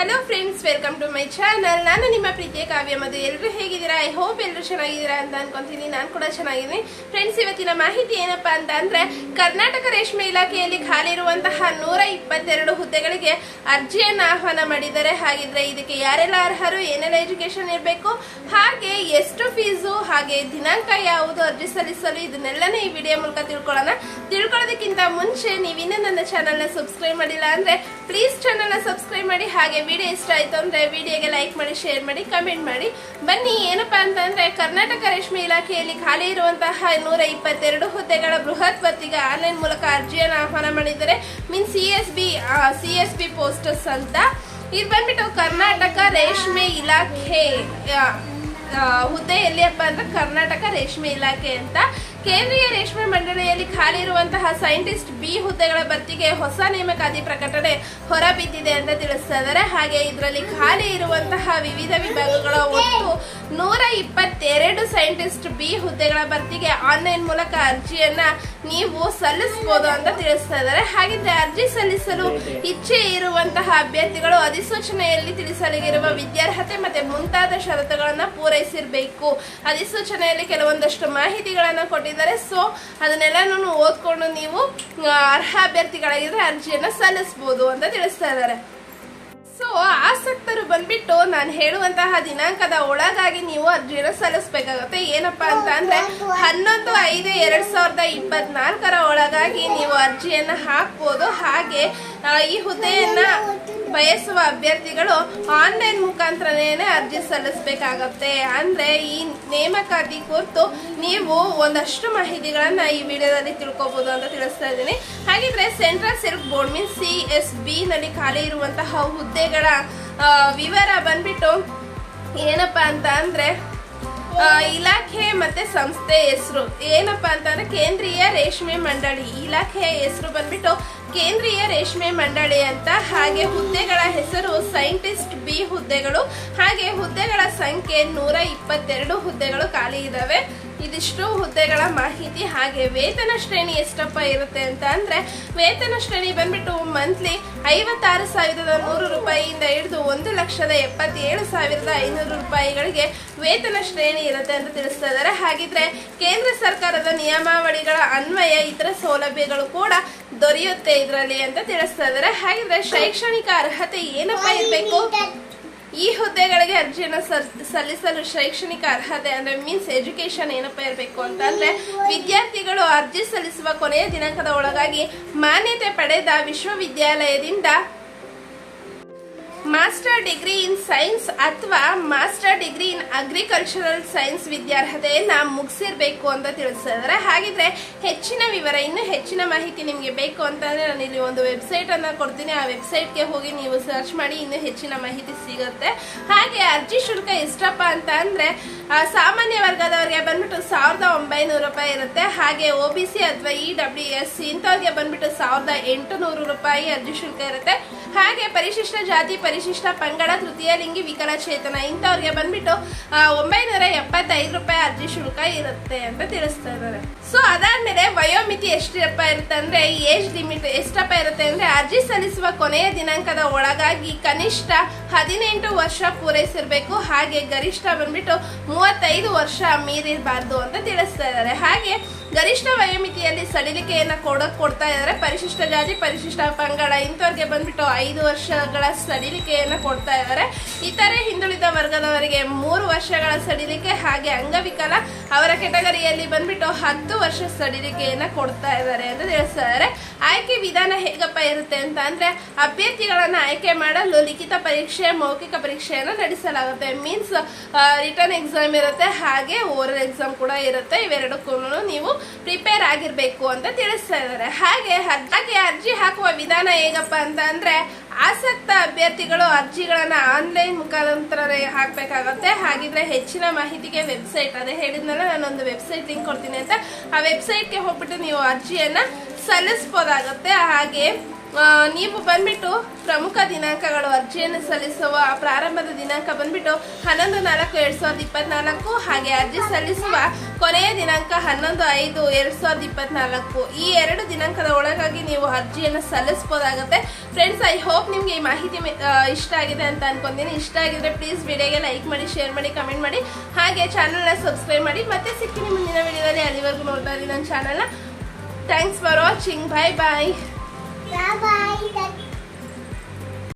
Hello friends welcome to my channel ನಾನು ನಿಮ್ಮ ಪ್ರೀತಿಯ ಕಾವ್ಯ ಮದು ಎಲ್ಲರೂ ಹೇಗಿದ್ದೀರಾ? ಐ ಹೋಪ್ ಎಲ್ಲರೂ ಚೆನ್ನಾಗಿದ್ದೀರಾ ಅಂತ ಅನ್ಕೊಂತೀನಿ. ನಾನು ಕೂಡ ಚೆನ್ನಾಗಿದ್ದೀನಿ. ಫ್ರೆಂಡ್ಸ್ ಇವತ್ತಿನ ಮಾಹಿತಿ ಏನಪ್ಪಾ ಅಂತ ಅಂದರೆ, ಕರ್ನಾಟಕ ರೇಷ್ಮೆ ಇಲಾಖೆಯಲ್ಲಿ ಖಾಲಿ ಇರುವಂತಹ ನೂರ ಇಪ್ಪತ್ತೆರಡು ಹುದ್ದೆಗಳಿಗೆ ಅರ್ಜಿಯನ್ನು ಆಹ್ವಾನ ಮಾಡಿದ್ದಾರೆ. ಹಾಗಿದ್ರೆ ಇದಕ್ಕೆ ಯಾರೆಲ್ಲ ಅರ್ಹರು, ಏನೆಲ್ಲ ಎಜುಕೇಶನ್ ಇರಬೇಕು, ಹಾಗೆ ಎಷ್ಟು ಫೀಸು ಹಾಗೆ ದಿನಾಂಕ ಯಾವುದು ಅರ್ಜಿ ಸಲ್ಲಿಸಲು ಇದನ್ನೆಲ್ಲನೇ ಈ ವಿಡಿಯೋ ಮೂಲಕ ತಿಳ್ಕೊಳ್ಳೋಣ. ತಿಳ್ಕೊಳ್ಳೋದಕ್ಕಿಂತ ಮುಂಚೆ ನೀವಿನ್ನೂ ನನ್ನ ಚಾನಲ್ನ ಸಬ್ಸ್ಕ್ರೈಬ್ ಮಾಡಿಲ್ಲ ಅಂದರೆ ಪ್ಲೀಸ್ ಚಾನಲ್ನ ಸಬ್ಸ್ಕ್ರೈಬ್ ಮಾಡಿ, ಹಾಗೆ ವಿಡಿಯೋ ಇಷ್ಟ ಆಯ್ತು ಅಂದ್ರೆ ವಿಡಿಯೋಗೆ ಲೈಕ್ ಮಾಡಿ ಶೇರ್ ಮಾಡಿ ಕಮೆಂಟ್ ಮಾಡಿ. ಬನ್ನಿ, ಏನಪ್ಪಾ ಅಂತಂದ್ರೆ ಕರ್ನಾಟಕ ರೇಷ್ಮೆ ಇಲಾಖೆಯಲ್ಲಿ ಖಾಲಿ ಇರುವಂತಹ ನೂರ ಇಪ್ಪತ್ತೆರಡು ಹುದ್ದೆಗಳ ಬೃಹತ್ ಭರ್ತಿಗೆ ಆನ್ಲೈನ್ ಮೂಲಕ ಅರ್ಜಿಯನ್ನು ಆಹ್ವಾನ ಮಾಡಿದ್ದಾರೆ mean C S B C S B posters ಅಂತ. ಇದು ಬಂದ್ಬಿಟ್ಟು ಕರ್ನಾಟಕ ರೇಷ್ಮೆ ಇಲಾಖೆ ಹುದ್ದೆ ಎಲ್ಲಿಯಪ್ಪ ಅಂದ್ರೆ ಕರ್ನಾಟಕ ರೇಷ್ಮೆ ಇಲಾಖೆ ಅಂತ. ಕೇಂದ್ರೀಯ ರೇಷ್ಮೆ ಮಂಡಳಿಯಲ್ಲಿ ಖಾಲಿ ಇರುವಂತಹ ಸೈಂಟಿಸ್ಟ್ ಬಿ ಹುದ್ದೆಗಳ ಭರ್ತಿಗೆ ಹೊಸ ನೇಮಕಾತಿ ಪ್ರಕಟಣೆ ಹೊರಬಿದ್ದಿದೆ ಅಂತ ತಿಳಿಸ್ತಾ ಇದ್ದಾರೆ. ಹಾಗೆ ಇದರಲ್ಲಿ ಖಾಲಿ ಇರುವಂತಹ ವಿವಿಧ ವಿಭಾಗಗಳ ಒಟ್ಟು ನೂರ ಇಪ್ಪತ್ತೆರಡು ಸೈಂಟಿಸ್ಟ್ ಬಿ ಹುದ್ದೆಗಳ ಭರ್ತಿಗೆ ಆನ್ಲೈನ್ ಮೂಲಕ ಅರ್ಜಿಯನ್ನ ನೀವು ಸಲ್ಲಿಸಬಹುದು ಅಂತ ತಿಳಿಸ್ತಾ ಇದ್ದಾರೆ. ಹಾಗಿದ್ರೆ ಅರ್ಜಿ ಸಲ್ಲಿಸಲು ಇಚ್ಛೆ ಇರುವಂತಹ ಅಭ್ಯರ್ಥಿಗಳು ಅಧಿಸೂಚನೆಯಲ್ಲಿ ತಿಳಿಸಲಿರುವ ವಿದ್ಯಾರ್ಹತೆ ಮತ್ತೆ ಮುಂತಾದ ಷರತ್ತುಗಳನ್ನ ಪೂರೈಸಿರ್ಬೇಕು ಅಧಿಸೂಚನೆಯಲ್ಲಿ ಕೆಲವೊಂದಷ್ಟು ಮಾಹಿತಿಗಳನ್ನ ಕೊಟ್ಟಿದ್ದಾರೆ. ಸೊ ಅದನ್ನೆಲ್ಲನೂ ಓದ್ಕೊಂಡು ನೀವು ಅರ್ಹ ಅಭ್ಯರ್ಥಿಗಳಾಗಿದ್ರೆ ಅರ್ಜಿಯನ್ನ ಸಲ್ಲಿಸಬಹುದು ಅಂತ ತಿಳಿಸ್ತಾ ಇದ್ದಾರೆ. ಸೊ ಆಸಕ್ತರು ಬಂದ್ಬಿಟ್ಟು ನಾನು ಹೇಳುವಂತಹ ದಿನಾಂಕದ ಒಳಗಾಗಿ ನೀವು ಅರ್ಜಿಯನ್ನು ಸಲ್ಲಿಸಬೇಕಾಗುತ್ತೆ. ಏನಪ್ಪಾ ಅಂತ ಅಂದ್ರೆ, ಹನ್ನೊಂದು ಐದು ಎರಡ್ ಸಾವಿರದ ಇಪ್ಪತ್ನಾಲ್ಕರ ಒಳಗಾಗಿ ನೀವು ಅರ್ಜಿಯನ್ನ ಹಾಕ್ಬೋದು. ಹಾಗೆ ಈ ಹುದ್ದೆಯನ್ನ ಬಯಸುವ ಅಭ್ಯರ್ಥಿಗಳು ಆನ್ಲೈನ್ ಮುಖಾಂತರನೇ ಅರ್ಜಿ ಸಲ್ಲಿಸಬೇಕಾಗತ್ತೆ. ಅಂದ್ರೆ ಈ ನೇಮಕಾತಿ ಕುರಿತು ನೀವು ಒಂದಷ್ಟು ಮಾಹಿತಿಗಳನ್ನ ಈ ವಿಡಿಯೋದಲ್ಲಿ ತಿಳ್ಕೊಬಹುದು ಅಂತ ತಿಳಿಸ್ತಾ ಇದ್ದೀನಿ. ಹಾಗಿದ್ರೆ central silk board means C S B ನಲ್ಲಿ ಖಾಲಿ ಇರುವಂತಹ ಹುದ್ದೆಗಳ ವಿವರ ಬಂದ್ಬಿಟ್ಟು ಏನಪ್ಪಾ ಅಂತ ಅಂದ್ರೆ ಇಲಾಖೆ ಮತ್ತೆ ಸಂಸ್ಥೆ ಹೆಸರು. ಏನಪ್ಪಾ ಅಂತಂದ್ರೆ ಕೇಂದ್ರೀಯ ರೇಷ್ಮೆ ಮಂಡಳಿ. ಇಲಾಖೆಯ ಹೆಸರು ಬಂದ್ಬಿಟ್ಟು ಕೇಂದ್ರೀಯ ರೇಷ್ಮೆ ಮಂಡಳಿ ಅಂತ. ಹಾಗೆ ಹುದ್ದೆಗಳ ಹೆಸರು ಸೈಂಟಿಸ್ಟ್ ಬಿ ಹುದ್ದೆಗಳು. ಹಾಗೆ ಹುದ್ದೆಗಳ ಸಂಖ್ಯೆ ನೂರ ಇಪ್ಪತ್ತೆರಡು ಹುದ್ದೆಗಳು ಖಾಲಿ ಇದಾವೆ. ಇದಿಷ್ಟು ಹುದ್ದೆಗಳ ಮಾಹಿತಿ ಹಾಗೆ ವೇತನ ಶ್ರೇಣಿ ಎಷ್ಟಪ್ಪ ಇರುತ್ತೆ ಅಂತ ಅಂದ್ರೆ, ವೇತನ ಶ್ರೇಣಿ ಬಂದ್ಬಿಟ್ಟು ಮಂತ್ಲಿ ಐವತ್ತಾರು ಸಾವಿರದ ನೂರು ರೂಪಾಯಿಯಿಂದ ಹಿಡಿದು ಒಂದು ಲಕ್ಷದ ಎಪ್ಪತ್ತೇಳು ಸಾವಿರದ ಐನೂರು ರೂಪಾಯಿಗಳಿಗೆ ವೇತನ ಶ್ರೇಣಿ ಇರುತ್ತೆ ಅಂತ ತಿಳಿಸ್ತಾ ಇದ್ದಾರೆ ಹಾಗಿದ್ರೆ ಕೇಂದ್ರ ಸರ್ಕಾರದ ನಿಯಮಾವಳಿಗಳ ಅನ್ವಯ ಇತರ ಸೌಲಭ್ಯಗಳು ಕೂಡ ದೊರೆಯುತ್ತೆ ಇದರಲ್ಲಿ ಅಂತ ತಿಳಿಸ್ತಾ ಇದ್ದಾರೆ ಹಾಗಿದ್ರೆ ಶೈಕ್ಷಣಿಕ ಅರ್ಹತೆ ಏನಪ್ಪ ಇರಬೇಕು? ಈ ಹುದ್ದೆಗಳಿಗೆ ಅರ್ಜಿಯನ್ನು ಸಲ್ಲಿಸಲು ಶೈಕ್ಷಣಿಕ ಅರ್ಹತೆ ಅಂದ್ರೆ ಮೀನ್ಸ್ ಎಜುಕೇಶನ್ ಏನಪ್ಪ ಇರಬೇಕು ಅಂತ ಅಂದ್ರೆ ವಿದ್ಯಾರ್ಥಿಗಳು ಅರ್ಜಿ ಸಲ್ಲಿಸುವ ಕೊನೆಯ ದಿನಾಂಕದ ಒಳಗಾಗಿ ಮಾನ್ಯತೆ ಪಡೆದ ವಿಶ್ವವಿದ್ಯಾಲಯದಿಂದ ಮಾಸ್ಟರ್ ಡಿಗ್ರಿ ಇನ್ ಸೈನ್ಸ್ ಅಥವಾ master degree in agricultural science ವಿದ್ಯಾರ್ಹತೆಯನ್ನ ಮುಗಿಸಿರ್ಬೇಕು ಅಂತ ತಿಳಿಸಿದ್ರೆ ಹಾಗಿದ್ರೆ ಹೆಚ್ಚಿನ ವಿವರ, ಇನ್ನು ಹೆಚ್ಚಿನ ಮಾಹಿತಿ ನಿಮಗೆ ಬೇಕು ಅಂತಂದ್ರೆ ನಾನು ಇಲ್ಲಿ ಒಂದು ವೆಬ್ಸೈಟ್ ಅನ್ನ ಕೊಡ್ತೀನಿ. ಆ ವೆಬ್ಸೈಟ್ಗೆ ಹೋಗಿ ನೀವು ಸರ್ಚ್ ಮಾಡಿ ಇನ್ನು ಹೆಚ್ಚಿನ ಮಾಹಿತಿ ಸಿಗುತ್ತೆ. ಹಾಗೆ ಅರ್ಜಿ ಶುಲ್ಕ ಎಷ್ಟಪ್ಪ ಅಂತ ಅಂದ್ರೆ ಸಾಮಾನ್ಯ ವರ್ಗದವರಿಗೆ ಬಂದ್ಬಿಟ್ಟು ಸಾವಿರದ ಒಂಬೈನೂರು ರೂಪಾಯಿ ಇರುತ್ತೆ. ಹಾಗೆ ಒ ಬಿ ಸಿ ಅಥವಾ ಇ ಡಬ್ಲ್ಯೂ ಎಸ್ ಇಂಥವ್ರಿಗೆ ಬಂದ್ಬಿಟ್ಟು ಸಾವಿರದ ಎಂಟುನೂರು ರೂಪಾಯಿ ಅರ್ಜಿ ಶುಲ್ಕ ಇರುತ್ತೆ. ಹಾಗೆ ಪರಿಶಿಷ್ಟ ಜಾತಿ ಪರಿಶಿಷ್ಟ ಪಂಗಡ ತೃತೀಯ ಲಿಂಗಿ ವಿಕಲಚೇತನ. ಇಂಥವ್ರಿಗೆ ಬಂದ್ಬಿಟ್ಟು ಒಂಬೈನೂರ ಎಪ್ಪತ್ತೈದು ರೂಪಾಯಿ ಅರ್ಜಿ ಶುಲ್ಕ ಇರುತ್ತೆ ಅಂತ ತಿಳಿಸ್ತಾ ಇದ್ದಾರೆ. ಸೊ ಅದಾದ್ಮೇಲೆ ವಯೋಮಿತಿ ಎಷ್ಟಪ್ಪ ಇರುತ್ತೆ ಅಂದ್ರೆ ಏಜ್ ಲಿಮಿಟ್ ಎಷ್ಟಪ್ಪ ಇರುತ್ತೆ ಅಂದ್ರೆ, ಅರ್ಜಿ ಸಲ್ಲಿಸುವ ಕೊನೆಯ ದಿನಾಂಕದ ಒಳಗಾಗಿ ಕನಿಷ್ಠ ಹದಿನೆಂಟು ವರ್ಷ ಪೂರೈಸಿರ್ಬೇಕು. ಹಾಗೆ ಗರಿಷ್ಠ ಬಂದ್ಬಿಟ್ಟು ಮೂವತ್ತೈದು ವರ್ಷ ಮೀರಿರಬಾರ್ದು ಅಂತ ತಿಳಿಸ್ತಾ ಇದ್ದಾರೆ. ಹಾಗೆ ಗರಿಷ್ಠ ವಯೋಮಿತಿಯಲ್ಲಿ ಸಡಿಲಿಕೆಯನ್ನ ಕೊಡಕ್ ಕೊಡ್ತಾ ಇದ್ದಾರೆ ಪರಿಶಿಷ್ಟ ಜಾತಿ, ಪರಿಶಿಷ್ಟ ಪಂಗಡ ಇಂಥವ್ರಿಗೆ ಬಂದ್ಬಿಟ್ಟು ಐದು ವರ್ಷಗಳ ಸಡಿಲಿಕೆಯನ್ನ ಕೊಡ್ತಾ ಇದ್ದಾರೆ ಇತರೆ ಹಿಂದುಳಿದ ವರ್ಗದವರಿಗೆ ಮೂರು ವರ್ಷಗಳ ಸಡಿಲಿಕೆ, ಹಾಗೆ ಅಂಗವಿಕಲ ಅವರ ಕೆಟಗರಿಯಲ್ಲಿ ಬಂದ್ಬಿಟ್ಟು ಹತ್ತು ವರ್ಷ ಸಡಿಲಿಕೆಯನ್ನ ಕೊಡ್ತಾ ಇದ್ದಾರೆ ಅಂತ ತಿಳಿಸ್ತಾ ಇದ್ದಾರೆ ಆಯ್ಕೆ ವಿಧಾನ ಹೇಗಪ್ಪ ಇರುತ್ತೆ ಅಂತ ಅಂದ್ರೆ ಅಭ್ಯರ್ಥಿಗಳನ್ನ ಆಯ್ಕೆ ಮಾಡಲು ಲಿಖಿತ ಪರೀಕ್ಷೆ, ಮೌಖಿಕ ಪರೀಕ್ಷೆಯನ್ನು ನಡೆಸಲಾಗುತ್ತೆ. ಮೀನ್ಸ್ ರಿಟರ್ನ್ ಎಕ್ಸಾಮ್ ಇರುತ್ತೆ, ಹಾಗೆ ಓರಲ್ ಎಕ್ಸಾಮ್ ಕೂಡ ಇರುತ್ತೆ. ಇವೆರಡಕ್ಕೂ ನೀವು ಪ್ರಿಪೇರ್ ಆಗಿರ್ಬೇಕು ಅಂತ ತಿಳಿಸ್ತಾ ಇದ್ದಾರೆ. ಹಾಗೆ ಹಾಗೆ ಅರ್ಜಿ ಹಾಕುವ ವಿಧಾನ ಹೇಗಪ್ಪ ಅಂತ ಅಂದ್ರೆ ಆಸಕ್ತ ಅಭ್ಯರ್ಥಿಗಳು ಅರ್ಜಿಗಳನ್ನ ಆನ್ಲೈನ್ ಮುಖಾಂತರ ಹಾಕ್ಬೇಕಾಗತ್ತೆ. ಹಾಗಿದ್ರೆ ಹೆಚ್ಚಿನ ಮಾಹಿತಿಗೆ ವೆಬ್ಸೈಟ್, ಅದೇ ಹೇಳಿದ್ನಲ್ಲ, ನಾನೊಂದು ವೆಬ್ಸೈಟ್ ಲಿಂಕ್ ಕೊಡ್ತೀನಿ ಅಂತ. ಆ ವೆಬ್ಸೈಟ್ಗೆ ಹೋಗ್ಬಿಟ್ಟು ನೀವು ಅರ್ಜಿಯನ್ನ ಸಲ್ಲಿಸ್ಬೋದಾಗತ್ತೆ. ಹಾಗೆ ನೀವು ಬಂದ್ಬಿಟ್ಟು ಪ್ರಮುಖ ದಿನಾಂಕಗಳು ಅರ್ಜಿಯನ್ನು ಸಲ್ಲಿಸುವ ಪ್ರಾರಂಭದ ದಿನಾಂಕ ಬಂದ್ಬಿಟ್ಟು ಹನ್ನೊಂದು ನಾಲ್ಕು ಎರಡ್ ಸಾವಿರದ ಇಪ್ಪತ್ನಾಲ್ಕು ಹಾಗೆ ಅರ್ಜಿ ಸಲ್ಲಿಸುವ ಕೊನೆಯ ದಿನಾಂಕ ಹನ್ನೊಂದು ಐದು ಎರಡ್ ಸಾವಿರದ ಇಪ್ಪತ್ನಾಲ್ಕು. ಈ ಎರಡು ದಿನಾಂಕದ ಒಳಗಾಗಿ ನೀವು ಅರ್ಜಿಯನ್ನು ಸಲ್ಲಿಸಬಹುದಾಗುತ್ತೆ ಫ್ರೆಂಡ್ಸ್ ಐ ಹೋಪ್ ನಿಮ್ಗೆ ಈ ಮಾಹಿತಿ ಇಷ್ಟ ಆಗಿದೆ ಅಂತ ಅನ್ಕೊಂತೀನಿ. ಇಷ್ಟ ಆಗಿದ್ರೆ ಪ್ಲೀಸ್ ವಿಡಿಯೋಗೆ ಲೈಕ್ ಮಾಡಿ ಶೇರ್ ಮಾಡಿ ಕಮೆಂಟ್ ಮಾಡಿ. ಹಾಗೆ ಚಾನಲ್ನ ಸಬ್ಸ್ಕ್ರೈಬ್ ಮಾಡಿ. ಮತ್ತೆ ಸಿಕ್ಕಿ ನಿಮ್ಮ ಮುಂದಿನ ವಿಡಿಯೋದಲ್ಲಿ ಅಲ್ಲಿವರೆಗೂ ನೋಡ್ತಾ ಇದ್ದೀನಿ ನನ್ನ ಚಾನಲ್ನ thanks for watching bye bye Bye-bye.